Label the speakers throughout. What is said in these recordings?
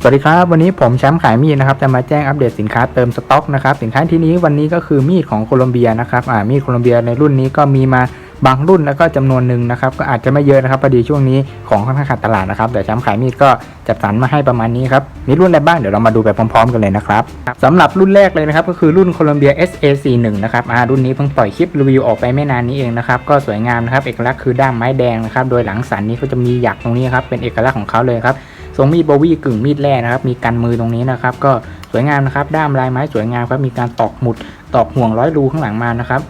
Speaker 1: สวัสดีครับ วันนี้ผมแชมป์ขายมีดนะครับจะมาแจ้งอัปเดตสินค้าเติมสต็อกนะครับสินค้าที่นี้วันนี้ก็คือมีดของโคลอมเบียนะครับอ่ามีดโคลอมเบียในรุ่นนี้ก็มีมาบางรุ่นแล้วก็จำนวนหนึ่งนะครับก็อาจจะไม่เยอะนะครับพอดีช่วงนี้ของค่อนข้างขาดตลาดนะครับแต่แชมป์ขายมีดก็จัดสรรมาให้ประมาณนี้ครับมีรุ่นอะไรบ้างเดี๋ยวเรามาดูไปพร้อมๆกันเลยนะครับสำหรับรุ่นแรกเลยนะครับก็คือรุ่นโคลอมเบีย SA41 นะครับอ่ารุ่นนี้เพิ่งปล่อยคลิปรีวิวออกไปไม่นานนี้เองนะครับก็สวยงามนะครับเอกลักษณ์คือด้ามไม้แดงนะครับโดยหลังสันนี้เขาจะมีหยักตรงนี้ครับเป็นเอกลักษณ์ของเขาเลยครับ ทรงมีดโบวี่กึ่งมีดแร่นะครับ มีกันมือตรงนี้นะครับ ก็สวยงามนะครับ ด้ามลายไม้สวยงามครับ มีการตอกหมุดตอกห่วงร้อยรูข้างหลังมานะครับ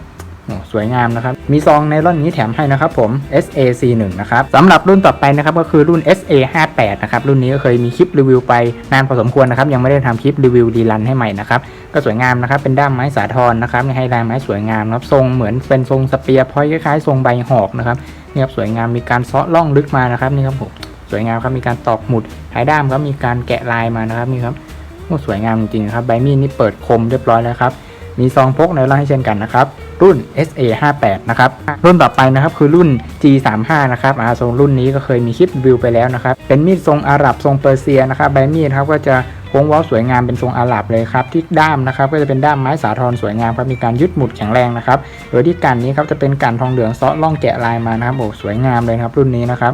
Speaker 1: สวยงามนะครับ มีซองในรุ่นนี้แถมให้นะครับผม SAC1 นะครับสำหรับรุ่นต่อไปนะครับก็คือรุ่น SA58 นะครับ รุ่นนี้ก็เคยมีคลิปรีวิวไปนานพอสมควรนะครับ ยังไม่ได้ทำคลิปรีวิวรีรันให้ใหม่นะครับ ก็สวยงามนะครับ เป็นด้ามไม้สาทรนะครับให้ลายไม้สวยงามครับ ทรงเหมือนเป็นทรงสเปียร์พอยคล้ายๆทรงใบหอกนะครับ นี่ครับสวยงาม มีการเซาะล่องลึกมานะครับ นี่ครับผม สวยงามครับมีการตอกหมุดท้ายด้ามครับมีการแกะลายมานะครับนี่ครับโอ้สวยงามจริงๆครับใบมีดนี่เปิดคมเรียบร้อยแล้วครับมีซองพกในร่างให้เช่นกันนะครับรุ่น SA 58 นะครับรุ่นต่อไปนะครับคือรุ่น G 3 5 นะครับอาทรงรุ่นนี้ก็เคยมีคลิปรีวิวไปแล้วนะครับเป็นมีดทรงอาหรับทรงเปอร์เซียนะครับใบมีดครับก็จะโค้งเว้าสวยงามเป็นทรงอาหรับเลยครับที่ด้ามนะครับก็จะเป็นด้ามไม้สาทรสวยงามครับมีการยึดหมุดแข็งแรงนะครับโดยที่กันนี้ครับจะเป็นกันทองเหลืองเซาะล่องแกะลายมานะครับโอ้สวยงามเลยครับรุ่นนี้นะครับ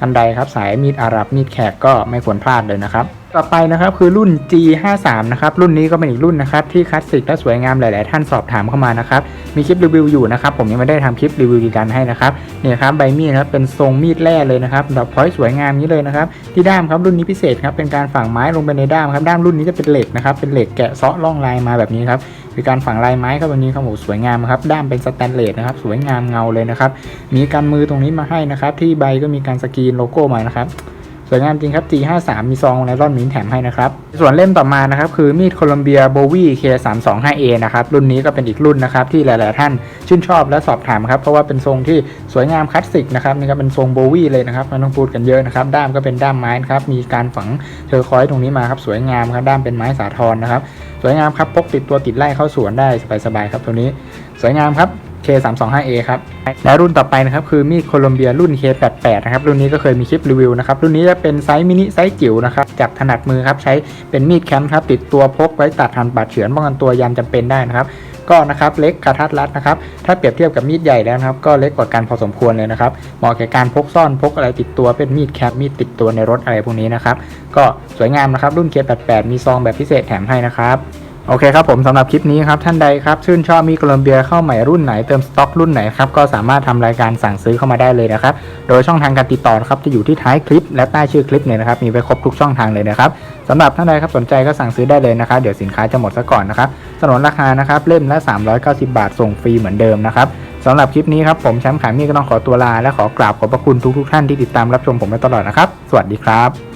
Speaker 1: อันใดครับสายมีดอาหรับมีดแขกก็ไม่ควรพลาดเลยนะครับ ต่อไปนะครับคือรุ่น G53 นะครับรุ่นนี้ก็เป็นอีกรุ่นนะครับที่คลาสสิกและสวยงามหลาย ๆ ท่านสอบถามเข้ามานะครับมีคลิปรีวิวอยู่นะครับผมยังไม่ได้ทำคลิปรีวิวดีกันให้นะครับเนี่ยครับใบมีดนะครับเป็นทรงมีดแร่เลยนะครับดอกพอยสวยงามนี้เลยนะครับที่ด้ามครับรุ่นนี้พิเศษครับเป็นการฝังไม้ลงไปในด้ามครับด้ามรุ่นนี้จะเป็นเหล็กนะครับเป็นเหล็กแกะเซาะล่องลายมาแบบนี้ครับมีการฝังลายไม้ครับแบบนี้ครับโอ้โหสวยงามครับด้ามเป็นสแตนเลสนะครับสวยงามเงาเลยนะครับมีการมือตรงนี้มาให้นะครับที่ใบก็มีการสกรีนโลโก้มานะครับ วยงามจริงครับ G53 มีซองไนล่อนมิ้นแถมให้นะครับ ส่วนเล่มต่อมานะครับคือมีดโคลอมเบียโบวี่ K325A นะครับ รุ่นนี้ก็เป็นอีกรุ่นนะครับที่หลาย ๆ ท่านชื่นชอบและสอบถามครับ เพราะว่าเป็นทรงที่สวยงามคลาสสิกนะครับนี่ก็เป็นทรงโบวี่เลยนะครับไม่ต้องพูดกันเยอะนะครับ ด้ามก็เป็นด้ามไม้นะครับมีการฝังเทอร์คอยส์ตรงนี้มาครับสวยงามครับด้ามเป็นไม้สาทรนะครับสวยงามครับพกติดตัวติดไล่เข้าสวนได้สบายๆครับตัวนี้ สวยงามครับ K325A ครับ และรุ่นต่อไปนะครับคือมีดโคลอมเบียรุ่น K88 นะครับ รุ่นนี้ก็เคยมีคลิปรีวิวนะครับ รุ่นนี้จะเป็นไซส์มินิไซส์จิ๋วนะครับจับถนัดมือครับ ใช้เป็นมีดแคมป์ครับ ติดตัวพกไว้ตัดหั่นบาดเฉือนป้องกันตัวยามจำเป็นได้นะครับ ก็นะครับเล็กกระทัดรัดนะครับ ถ้าเปรียบเทียบกับมีดใหญ่แล้วนะครับ ก็เล็กกว่ากันพอสมควรเลยนะครับ เหมาะแก่การพกซ่อนพกอะไรติดตัวเป็นมีดแคปมีดติดตัวในรถอะไรพวกนี้นะครับ ก็สวยงามนะครับรุ่น K88 มีซองแบบพิเศษแถมให้นะครับ โอเคครับผมสำหรับคลิปนี้ครับท่านใดครับชื่นชอบมีโคลอมเบียเข้าใหม่รุ่นไหนเติมสต็อกรุ่นไหนครับก็สามารถทำรายการสั่งซื้อเข้ามาได้เลยนะครับโดยช่องทางการติดต่อนะครับจะอยู่ที่ท้ายคลิป และใต้ชื่อคลิปเนี่ยนะครับมีไว้ครบทุกช่องทางเลยนะครับสำหรับท่านใดครับสนใจก็สั่งซื้อได้เลยนะครับเดี๋ยวสินค้าจะหมดซะก่อนนะครับสนนราคานะครับเล่มละ 390 บาทส่งฟรีเหมือนเดิมนะครับสำหรับคลิปนี้ครับผมแชมป์ขายมีก็ต้องขอตัวลาและขอกราบขอบพระคุณทุกๆท่านที่ติดตามรับชมผมมาตลอดนะครับสวัสดีครับ